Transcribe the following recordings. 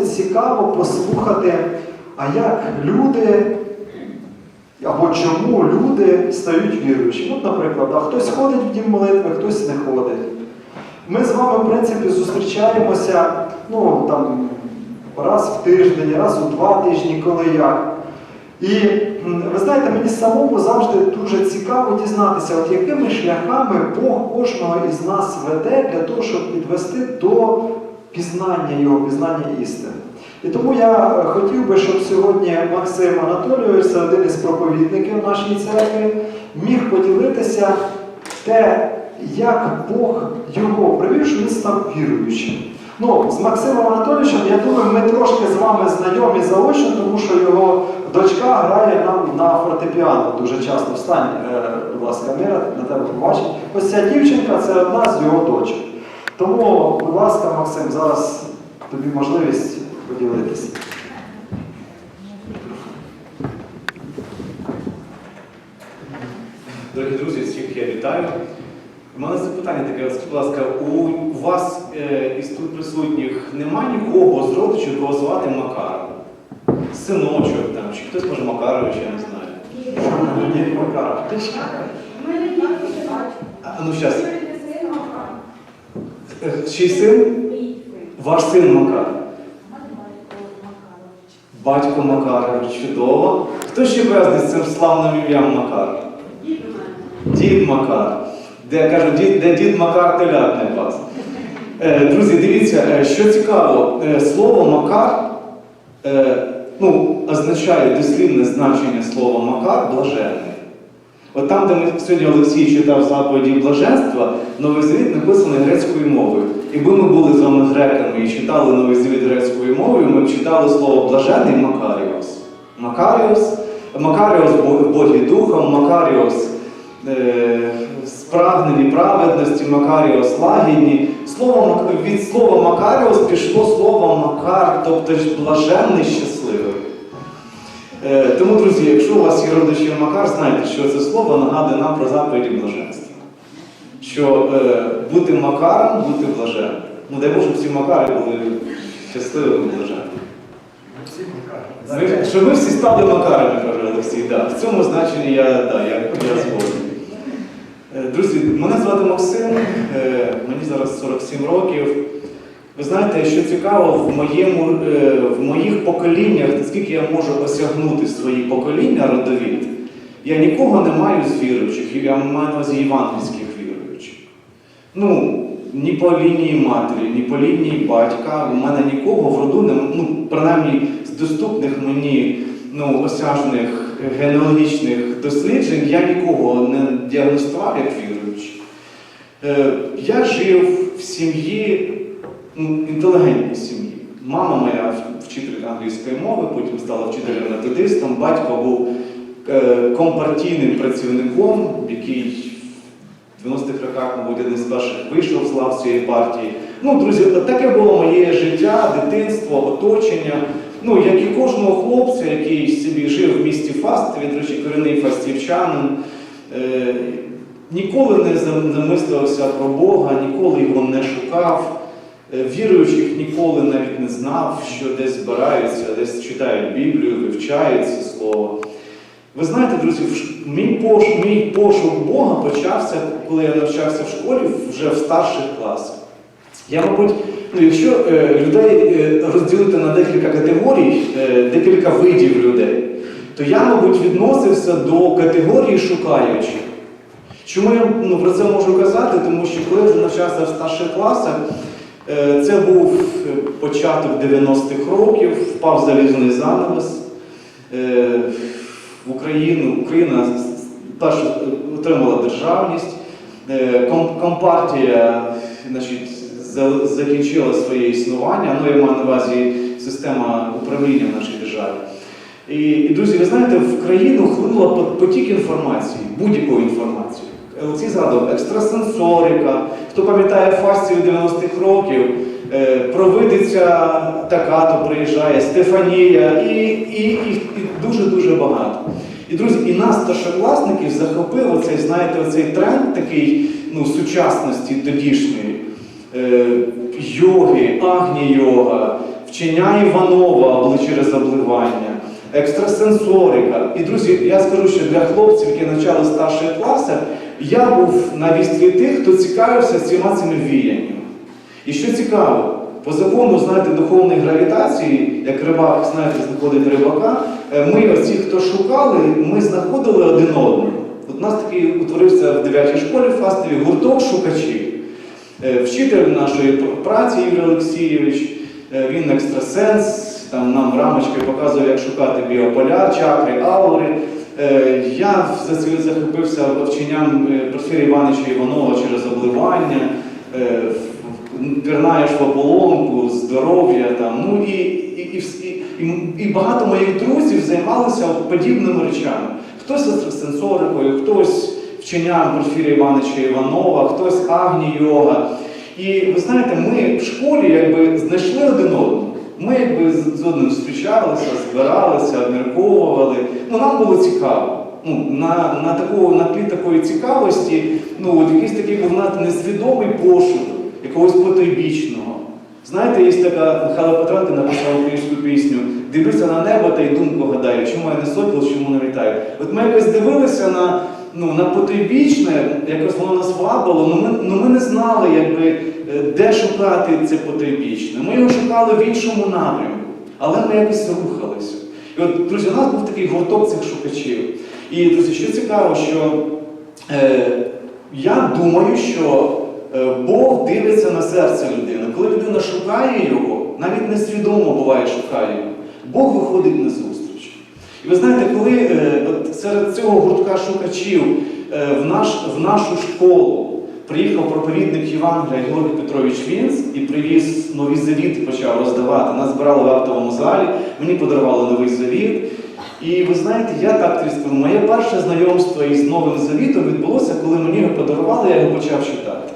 досить цікаво послухати, а як люди або чому люди стають віруючими. От, наприклад, а хтось ходить в дім молитви, хтось не ходить. Ми з вами, в принципі, зустрічаємося ну, там, раз в тиждень, раз у два тижні, коли як. І ви знаєте, мені самому завжди дуже цікаво дізнатися, от якими шляхами Бог кожного із нас веде для того, щоб підвести до пізнання його, пізнання істини. І тому я е, хотів би, щоб сьогодні Максим Анатолійович, це один із проповідників нашої церкви, міг поділитися те, як Бог його привів, що він став віруючим. Ну, з Максимом Анатолійовичем, я думаю, ми трошки з вами знайомі заочно, тому що його дочка грає нам на фортепіано дуже часто. Встань, е, будь ласка, Мира, на тебе побачить. Ось ця дівчинка це одна з його дочок. Тому, будь ласка, Максим, зараз тобі можливість поділитися. Дорогі друзі, всіх я вітаю. У мене запитання таке, скажіть, будь ласка, у вас е, із тут присутніх немає нікого з родичів, кого звати Макар? Синочок там, чи хтось може Макарович, я не знаю. Ні, Макар. У мене є. А, ну зараз. Чий син? Ваш син Макар. Батько Макарович, чудово. Хто ще пов'язаний з цим славним ім'ям Макар? Дід Макар. Де я кажу, дід, де дід Макар телят не пас. Е, друзі, дивіться, е, що цікаво, е, слово Макар е, ну, означає дослівне значення слова Макар блаженний. От там, де ми сьогодні Олексій читав заповіді блаженства, Новий Завіт написаний грецькою мовою. Якби ми були з вами греками і читали Новий Завіт грецькою мовою, ми б читали слово блажений Макаріос. Макаріос, Макаріос Богі Духом, Макаріос е, спрагнені праведності, Макаріос лагідні. Слово, від слова Макаріос пішло слово Макар, тобто блаженний, щасливий. Е, Тому, друзі, якщо у вас є родичі Макар, знайте, що це слово нагадує нам про заповіді блаженства. Що е, бути Макаром, бути блаженним. Ну, дай Боже, всі Макари були щасливими блаженними. Ми- Щоб ми всі стали Макарами, каже Олексій. Да. В цьому значенні я, да, я, я згоден. Е, Друзі, мене звати Максим, мені зараз 47 років. Ви знаєте, що цікаво, в, моєму, е, в моїх поколіннях, наскільки я можу осягнути свої покоління родовід, я нікого не маю з віруючих, я маю на євангельських віруючих. Ну, ні по лінії матері, ні по лінії батька, в мене нікого в роду немає, ну, принаймні з доступних мені ну, осяжних генеалогічних досліджень, я нікого не діагностував як віруючий. Е, я жив в сім'ї, інтелігентній сім'ї. Мама моя вчителька англійської мови, потім стала вчителем методистом, батько був е, компартійним працівником, який в 90-х роках, мабуть, один з перших вийшов з лав цієї партії. Ну, друзі, таке було моє життя, дитинство, оточення. Ну, як і кожного хлопця, який собі жив в місті Фаст, він, речі, корінний фастівчанин, е, ніколи не зам- замислювався про Бога, ніколи його не шукав. Е, Віруючих ніколи навіть не знав, що десь збираються, десь читають Біблію, вивчають це слово. Ви знаєте, друзі, мій пошук, мій пошук Бога почався, коли я навчався в школі вже в старших класах. Я, мабуть, ну, якщо е, людей е, розділити на декілька категорій, декілька видів людей, то я, мабуть, відносився до категорії шукаючих. Чому я ну, про це можу казати? Тому що коли я навчався в старших класах, це був е, початок 90-х років, впав залізний занавес. Е, В Україну Україна першу отримала державність, е, компартія значить, закінчила своє існування, ну я маю на увазі система управління в нашій державі. І друзі, ви знаєте, в країну хлинула потік інформації, будь-якої інформації. Олексій згадував екстрасенсорика, хто пам'ятає фастів 90-х років, е, провидиця Такато приїжджає, Стефанія і, і, дуже-дуже багато. І друзі, і нас, старшокласників, захопив оцей, знаєте, оцей тренд такий ну, сучасності тодішньої. Е, йоги, агні-йога, вчення Іванова «Обли через обливання, екстрасенсорика. І, друзі, я скажу, що для хлопців, які навчали в старших класах, я був на вістрі тих, хто цікавився всіма цими віяннями. І що цікаво, по закону, знаєте, духовної гравітації, як рибак, знаєте, знаходить рибака, е, ми оці, хто шукали, ми знаходили один одного. От нас такий утворився в 9 школі в Фастові гурток шукачів. Е, Вчитель нашої праці Ігор Олексійович, е, він екстрасенс, там нам рамочки показує, як шукати біополя, чакри, аури. Е, Я захопився вченням е, Івановича Іванова через обливання, е, пірнаєш в ополонку, здоров'я там. Ну і, і, і, і, багато моїх друзів займалися подібними речами. Хтось екстрасенсорикою, хтось вченням Порфірія Івановича Іванова, хтось агні йога. І ви знаєте, ми в школі якби знайшли один одного. Ми якби з одним зустрічалися, збиралися, обмірковували. Ну нам було цікаво. Ну, на, на, таку, на тлі такої цікавості, ну, от якийсь такий був несвідомий пошук якогось потойбічного. Знаєте, є така Михайло Петренко написав українську пісню Дивися на небо та й думку гадаю, чому я не сокіл, чому не літаю. От ми якось дивилися на, ну, на потойбічне, якось воно нас вабило, але ми, ну, ми не знали, якби, е, де шукати це потойбічне. Ми його шукали в іншому напрямку, але ми якось рухалися. І от, друзі, у нас був такий гурток цих шукачів. І, друзі, що цікаво, що е, я думаю, що е, Бог дивиться на серце людини. Коли людина шукає його, навіть несвідомо буває шукає його, Бог виходить на зустріч. І ви знаєте, коли е, от серед цього гуртка шукачів е, в, наш, в нашу школу приїхав проповідник Євангелія Георгій Петрович Вінц і привіз нові завіти, почав роздавати. Нас збирали в актовому залі, мені подарували новий завіт. І ви знаєте, я так тобі моє перше знайомство із новим завітом відбулося, коли мені його подарували, я його почав читати.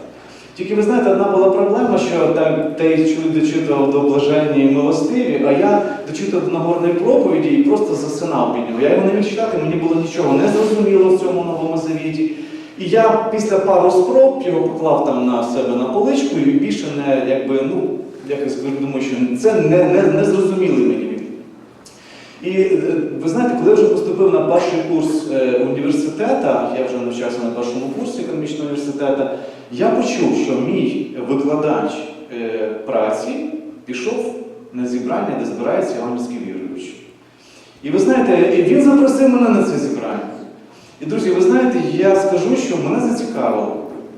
Тільки ви знаєте, одна була проблема, що там той дочитував до блаженні і милостиві, а я дочитав до Нагорної проповіді і просто засинав під нього. Я його не міг читати, мені було нічого не зрозуміло в цьому новому завіті. І я після пару спроб його поклав там на себе на поличку і більше не якби, ну, якось думаю, що це не, не, не зрозумілий мені. І е, ви знаєте, коли я вже поступив на перший курс е, університету, я вже навчався на першому курсі економічного університету, я почув, що мій викладач е, праці пішов на зібрання, де збираються іванівські віруючі. І ви знаєте, він запросив мене на це зібрання. І, друзі, ви знаєте, я скажу, що мене зацікавило.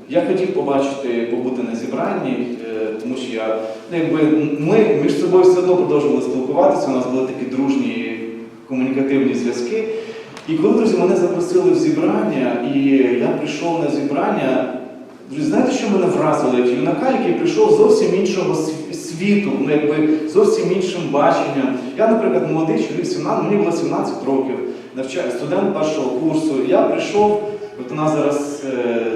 Я хотів побачити, побути на зібранні, е, тому що я, ну, якби, ми між собою все одно продовжували спілкуватися, у нас були такі дружні комунікативні зв'язки. І коли, друзі, мене запросили в зібрання, і я прийшов на зібрання, друзі, знаєте, що мене вразило, як юнака, який прийшов зовсім іншого світу, ну, якби зовсім іншим баченням. Я, наприклад, молодий чоловік, 17, мені було 17 років, навчаю, студент першого курсу. Я прийшов, от у нас зараз е,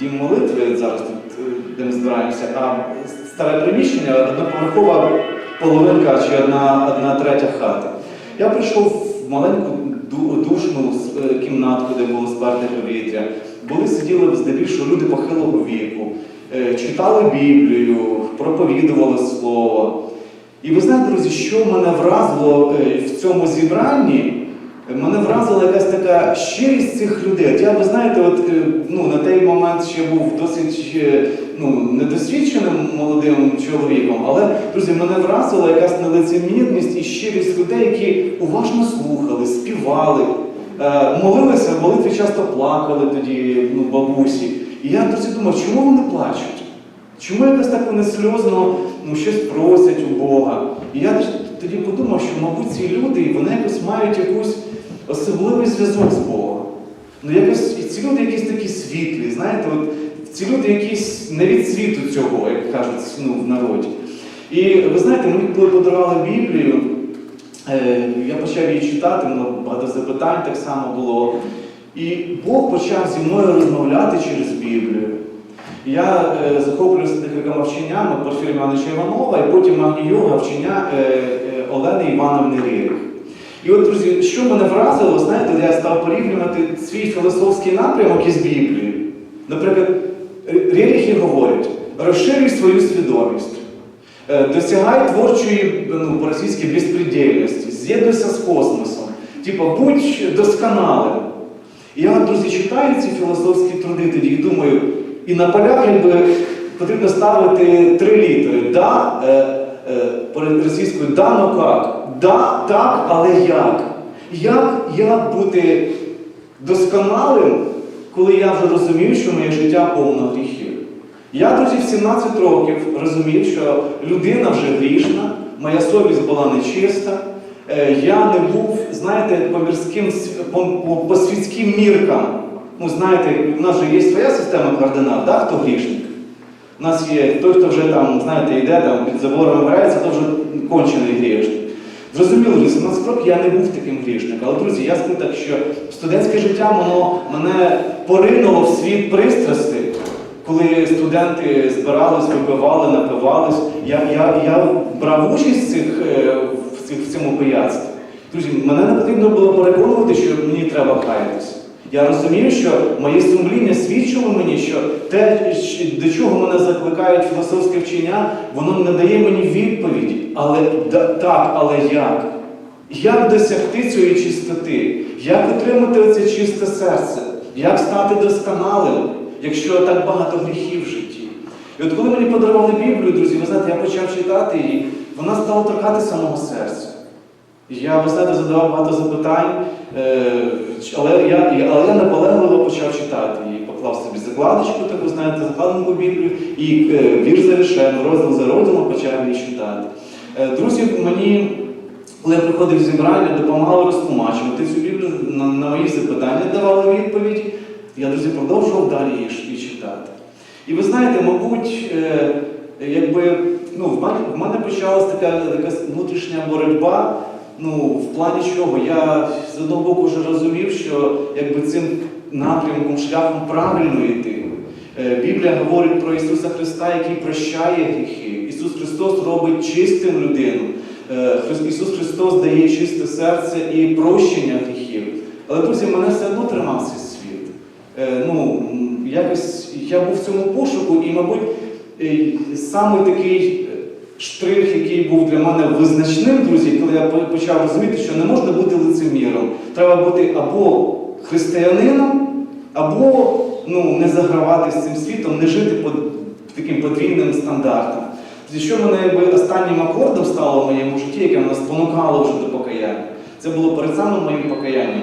дім молитви, зараз тут, е, де ми збираємося, а старе приміщення, одноповерхова половинка чи одна, одна третя хата. Я прийшов в маленьку душну е, кімнатку, де було сперте повітря. Були сиділи здебільшого люди похилого віку, е, читали Біблію, проповідували слово. І ви знаєте, друзі, що мене вразило е, в цьому зібранні? Мене вразила якась така щирість цих людей. От я, ви знаєте, от, ну, на той момент ще був досить ну, недосвідченим молодим чоловіком, але, друзі, мене вразила якась нелицемірність і щирість людей, які уважно слухали, співали, е, молилися, молитві часто плакали тоді ну, бабусі. І я друзі думав, чому вони плачуть? Чому якось так вони сльозно ну, щось просять у Бога? І я тоді подумав, що, мабуть, ці люди вони якось мають якусь особливий зв'язок з Богом. Ну, якось і ці люди якісь такі світлі, знаєте, от ці люди якісь не від світу цього, як кажуть ну, в народі. І ви знаєте, мені коли подарували Біблію, е, я почав її читати, ну, багато запитань так само було. І Бог почав зі мною розмовляти через Біблію. Я е, захоплююся декількома вченнями Порфірія Івановича Іванова і потім Магні Йога вчення е, е, Олени Івановни Рірих. І от, друзі, що мене вразило, знаєте, я став порівнювати свій філософський напрямок із Біблією. Наприклад, Рірихи говорять, розширюй свою свідомість. Е, Досягай творчої, ну, по-російськи, безпредельності, з'єднуйся з космосом. Типа, будь досконалим. І я, друзі, читаю ці філософські труди тоді і думаю, і на полях якби, потрібно ставити три літери. Да, е, е, по-російською да, ну как. Да, так, але як? Як, як бути досконалим, коли я вже розумію, що моє життя повно гріхів? Я, друзі, в 17 років розумів, що людина вже грішна, моя совість була нечиста. Е, Я не був, знаєте, по мірським по, по, по світським міркам. Ну, знаєте, у нас же є своя система координат, да, хто грішник. У нас є той, хто вже там, знаєте, йде там під забором грається, то вже кончений грішник. Зрозуміло, в 18 років я не був таким грішником. Але, друзі, я скажу так, що студентське життя воно мене поринуло в світ пристрастей. Коли студенти збирались, випивали, напивались, я, я, я брав участь в, цих, е, в, цих, в цьому пияцтві. Друзі, мене не потрібно було переконувати, що мені треба каятися. Я розумію, що моє сумління свідчило мені, що те, до чого мене закликають філософське вчення, воно не дає мені відповіді. Але так, але як? Як досягти цієї чистоти? Як отримати оце чисте серце? Як стати досконалим, якщо так багато гріхів в житті? І от коли мені подарували Біблію, друзі, ви знаєте, я почав читати її, вона стала торкатися мого серця. Я, ви знаєте, задавав багато запитань, е, але я, але я наполегливо почав читати її. Поклав собі закладочку, так ви знаєте, закладинку Біблію, і вірш за віршем, розділ за розділом почав її читати. Е, Друзі, мені, коли я приходив зібрання, допомагали розтлумачувати цю Біблію, на, на мої запитання давали відповіді. Я, друзі, продовжував далі ш- читати. І ви знаєте, мабуть, е, якби ну, в мене, в мене почалась така якась внутрішня боротьба. Ну, в плані чого? Я з одного боку вже розумів, що якби цим напрямком, шляхом правильно йти. Е, Біблія говорить про Ісуса Христа, який прощає гріхи. Ісус Христос робить чистим людину. Е, Ісус Христос дає чисте серце і прощення гріхів. Але, друзі, мене все одно тримав цей світ. Е, ну, якось я був в цьому пошуку, і, мабуть, е, саме такий штрих, який був для мене визначним, друзі, коли я почав розуміти, що не можна бути лицеміром. Треба бути або християнином, або ну, не загравати з цим світом, не жити по таким подвійним стандартам. Що мене якби останнім акордом стало в моєму житті, яке мене спонукало вже до покаяння, це було перед самим моїм покаянням.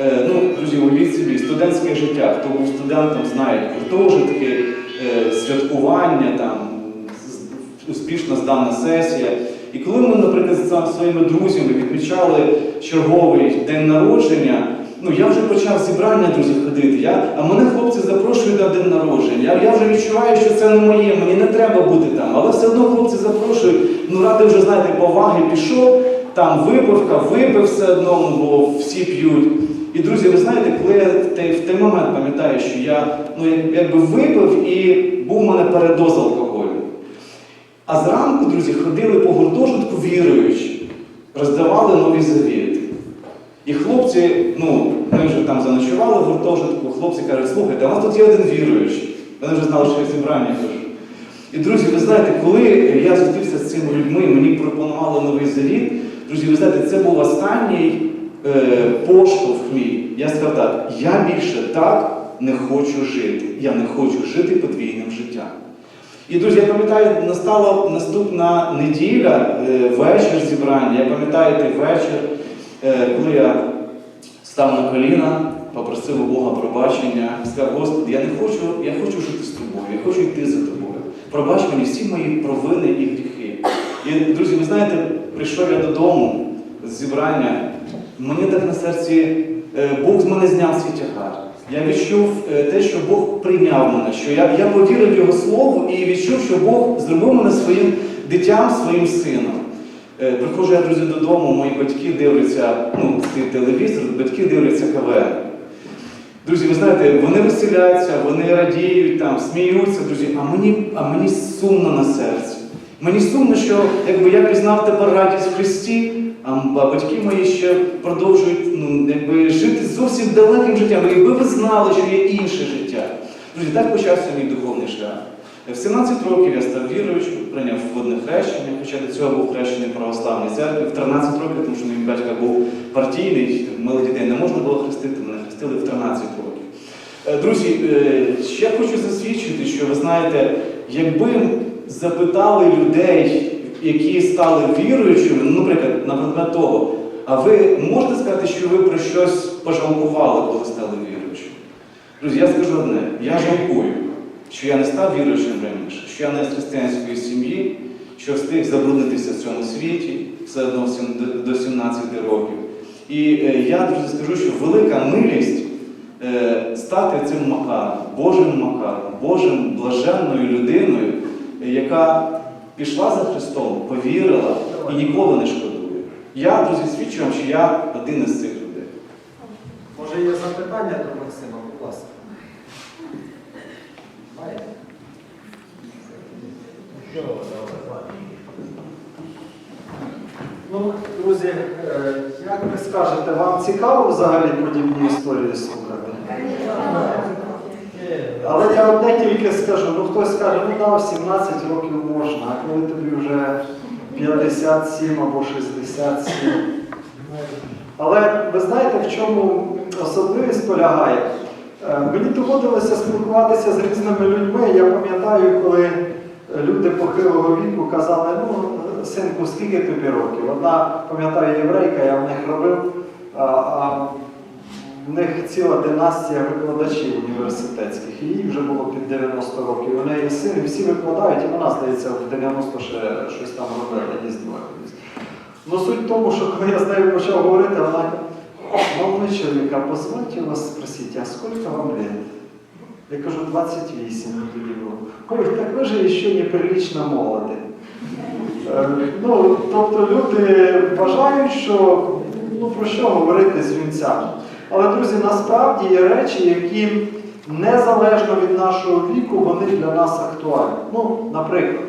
Е, ну, друзі, уявіть собі, студентське життя, хто був студентом, знає, гуртожитки, е, святкування, там, успішно здана сесія. І коли ми, наприклад, з своїми друзями відмічали черговий день народження, ну я вже почав зібрання друзів ходити. Я, а мене хлопці запрошують на день народження. Я, я вже відчуваю, що це не моє, мені не треба бути там. Але все одно хлопці запрошують. Ну ради вже знаєте, поваги пішов, там випивка, випив все одно, ну, бо всі п'ють. І друзі, ви знаєте, коли я в той момент пам'ятаю, що я ну, якби випив і був у мене передоз алкоголю. А зранку, друзі, ходили по гуртожитку віруючи, роздавали нові завіти. І хлопці, ну, ми вже там заночували в гуртожитку, хлопці кажуть, слухайте, а у нас тут є один віруючий. Вони вже знали, що я зібрання кажу. І, друзі, ви знаєте, коли я зустрівся з цими людьми, мені пропонували новий завіт, друзі, ви знаєте, це був останній е, поштовх мій. Я сказав так, я більше так не хочу жити. Я не хочу жити подвійним життям. І, друзі, я пам'ятаю, настала наступна неділя, е, вечір зібрання. Я пам'ятаю той вечір, коли я став на коліна, попросив у Бога пробачення, сказав, Господи, я не хочу, я хочу жити з тобою, я хочу йти за тобою. Пробач мені всі мої провини і гріхи. І, друзі, ви знаєте, прийшов я додому з зібрання, мені так на серці е, Бог з мене зняв свій тягар. Я відчув е, те, що Бог прийняв мене, що я, я повірив Його Слову і відчув, що Бог зробив мене своїм дитям, своїм сином. Е, Приходжу я, друзі, додому, мої батьки дивляться, ну, цей телевізор, батьки дивляться КВН. Друзі, ви знаєте, вони веселяться, вони радіють, там, сміються, друзі, а мені, а мені сумно на серці. Мені сумно, що якби я пізнав тепер радість в Христі, а батьки мої ще продовжують ну, якби, жити зовсім далеким життям. Якби ви знали, що є інше життя. Друзі, так почався мій духовний шлях. В 17 років я став віруючим, прийняв водне хрещення, хоча до цього був хрещений в православній церкві. В 13 років, тому що мій батько був партійний, милих дітей не можна було хрестити, мене хрестили в 13 років. Е, Друзі, е, ще хочу засвідчити, що ви знаєте, якби запитали людей, які стали віруючими, ну, наприклад, на предмет того, а ви можете сказати, що ви про щось пожалкували, коли стали віруючими? Друзі, я скажу одне, я жалкую, що я не став віруючим раніше, що я не з християнської сім'ї, що встиг забруднитися в цьому світі все одно до- до 17 років. І е, я друзі скажу, що велика милість е, стати цим Макаром, Божим Макаром, Божим блаженною людиною, яка пішла за Христом, повірила і ніколи не шкодує. Я, друзі, свідчу що я один із цих людей. Може є запитання до Максима, будь ласка. Ну, друзі, е, як ви скажете, вам цікаво взагалі подібні історії слухати? Але я одне тільки скажу, ну хтось скаже, ну да, 17 років можна, а коли тобі вже 57 або 67. Але ви знаєте, в чому особливість полягає? Е, Мені доводилося спілкуватися з різними людьми. Я пам'ятаю, коли люди похилого віку казали, ну, синку, скільки тобі років? Одна, пам'ятаю, єврейка, я в них робив, а, а в них ціла династія викладачів університетських, і їй вже було під 90 років. У неї син, всі викладають, і вона, здається, в 90 ще щось там робила, їздила кудись. Ну суть в тому, що коли я з нею почав говорити, вона молодой чоловік, позвольте вас спросити, а скільки вам лет? Я кажу, 28 тоді було. Ой, так ви же ще неприлично молоді. Е, Ну, тобто люди вважають, що ну, про що говорити з вінцями. Але, друзі, насправді є речі, які незалежно від нашого віку, вони для нас актуальні. Ну, наприклад,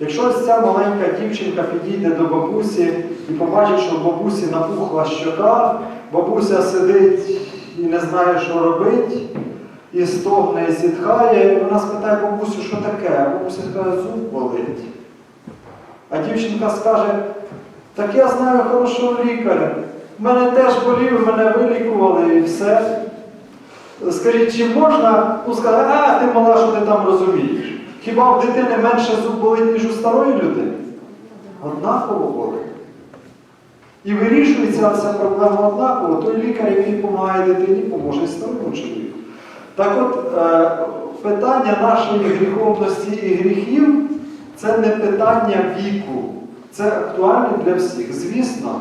якщо ось ця маленька дівчинка підійде до бабусі і побачить, що в бабусі напухла щока, бабуся сидить і не знає, що робить, і стогне, і зітхає, і вона спитає бабусю, що таке, бабуся скаже, зуб болить. А дівчинка скаже, так я знаю хорошого лікаря. Мене теж болів, мене вилікували і все. Скажіть, чи можна ну, сказати, а ти мала, що ти там розумієш? Хіба в дитини менше зуб болить, ніж у старої людини? Однаково болить. І вирішується ця проблема однаково. Той лікар, який допомагає дитині, поможе старому чоловіку. Так от, е, питання нашої гріховності і гріхів це не питання віку. Це актуально для всіх. Звісно,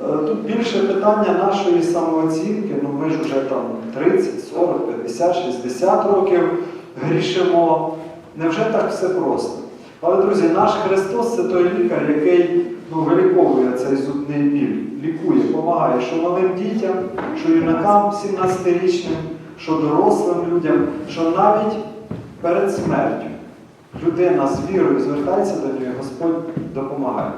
е, тут більше питання нашої самооцінки. Ну ми ж вже там 30, 40, 50, 60 років грішимо. Невже так все просто? Але, друзі, наш Христос це той лікар, який ну, виліковує цей зубний біль, лікує, допомагає, що малим дітям, що юнакам 17-річним, що дорослим людям, що навіть перед смертю людина з вірою звертається до нього, Господь допомагає.